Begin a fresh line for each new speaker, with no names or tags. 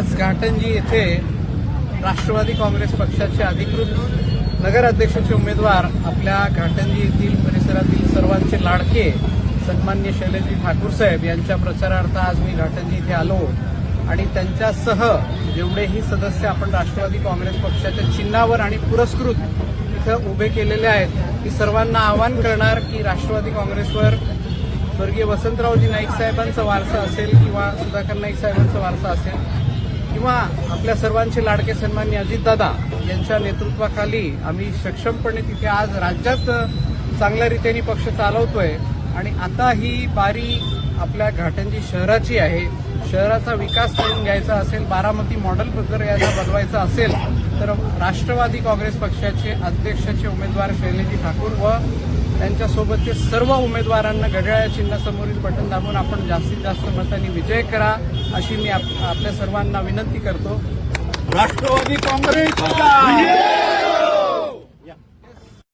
आज घाटंजी येथे राष्ट्रवादी काँग्रेस पक्षाचे अधिकृत नगराध्यक्षाचे उमेदवार आपल्या घाटंजी येथील परिसरातील सर्वांचे लाडके सन्मान्य शैलेजी ठाकूर साहेब यांच्या प्रचारार्थ आज मी घाटंजी इथे आलो. आणि त्यांच्यासह जेवढेही सदस्य आपण राष्ट्रवादी काँग्रेस पक्षाच्या चिन्हावर आणि पुरस्कृत इथं उभे केलेले आहेत की सर्वांना आवाहन करणार की राष्ट्रवादी काँग्रेसवर स्वर्गीय वसंतरावजी नाईक साहेबांचा वारसा असेल किंवा सुधाकर नाईक साहेबांचा वारसा असेल किंवा आपल्या सर्वांचे लाडके सन्मान्य अजितदादा यांच्या नेतृत्वाखाली आम्ही सक्षमपणे तिथे आज राज्यात चांगल्या रीतीने पक्ष चालवतोय. आणि आता ही बारी आपल्या घाटंजी शहराची आहे. शहराचा विकास करून घ्यायचा असेल बारामती मॉडेल जर याला बनवायचा असेल तर राष्ट्रवादी काँग्रेस पक्षाचे अध्यक्षाचे उमेदवार शैलेजी ठाकूर व त्यांच्यासोबतचे सर्व उमेदवारांना घड्याळ्या चिन्हासमोरील बटन दाबून आपण जास्तीत जास्त मतांनी विजय करा. अशी मी आप- आपल्या सर्वांना विनंती करतो.
राष्ट्रवादी काँग्रेस!